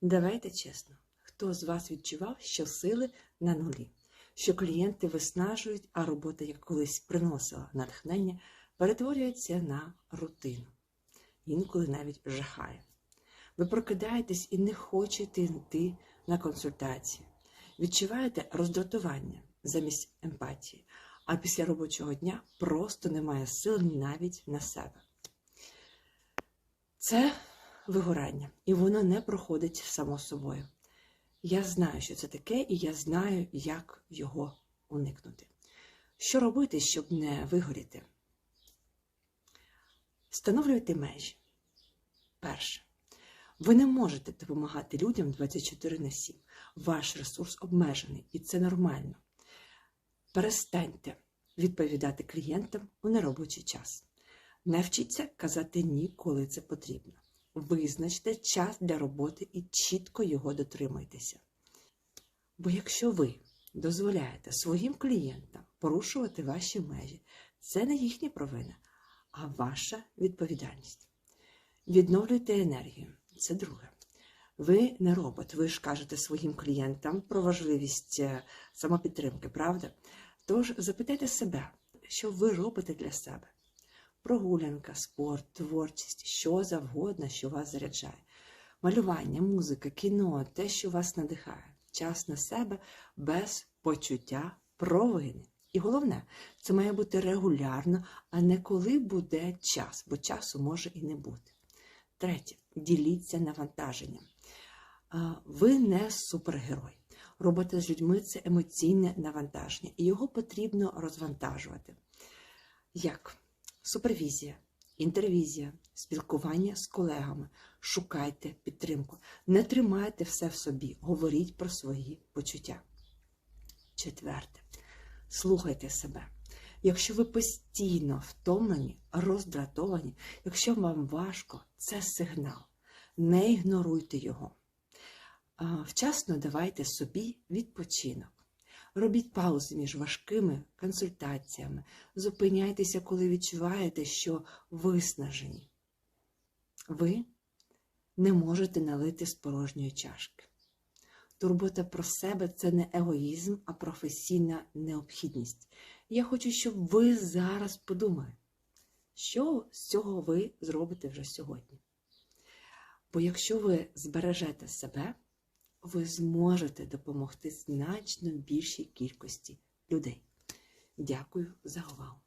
Давайте чесно, хто з вас відчував, що сили на нулі, що клієнти виснажують, а робота, як колись приносила натхнення, перетворюється на рутину, інколи навіть жахає. Ви прокидаєтесь і не хочете йти на консультації, відчуваєте роздратування замість емпатії, а після робочого дня просто немає сил навіть на себе. Це вигорання, і воно не проходить само собою. Я знаю, що це таке, і я знаю, як його уникнути. Що робити, щоб не вигоріти? Встановлюйте межі. Перше. Ви не можете допомагати людям 24 на 7. Ваш ресурс обмежений, і це нормально. Перестаньте відповідати клієнтам у неробочий час. Навчіться казати ні, коли це потрібно. Визначте час для роботи і чітко його дотримуйтеся. Бо якщо ви дозволяєте своїм клієнтам порушувати ваші межі, це не їхня провина, а ваша відповідальність. Відновлюйте енергію. Це друге. Ви не робот, ви ж кажете своїм клієнтам про важливість е, самопідтримки, правда? Тож запитайте себе, що ви робите для себе. Прогулянка, спорт, творчість, що завгодно, що вас заряджає. Малювання, музика, кіно, те, що вас надихає. Час на себе без почуття провини. І головне, це має бути регулярно, а не коли буде час, бо часу може і не бути. Третє, діліться навантаженням. Ви не супергерой. Робота з людьми це емоційне навантаження, і його потрібно розвантажувати. Як? Супервізія, інтервізія, спілкування з колегами. Шукайте підтримку. Не тримайте все в собі, говоріть про свої почуття. Четверте. Слухайте себе. Якщо ви постійно втомлені, роздратовані, якщо вам важко, це сигнал. Не ігноруйте його. Вчасно давайте собі відпочинок. Робіть паузи між важкими консультаціями. Зупиняйтеся, коли відчуваєте, що виснажені. Ви не можете налити з порожньої чашки. Турбота про себе це не егоїзм, а професійна необхідність. Я хочу, щоб ви зараз подумали, що з цього ви зробите вже сьогодні. Бо якщо ви збережете себе, ви зможете допомогти значно більшій кількості людей. Дякую за увагу!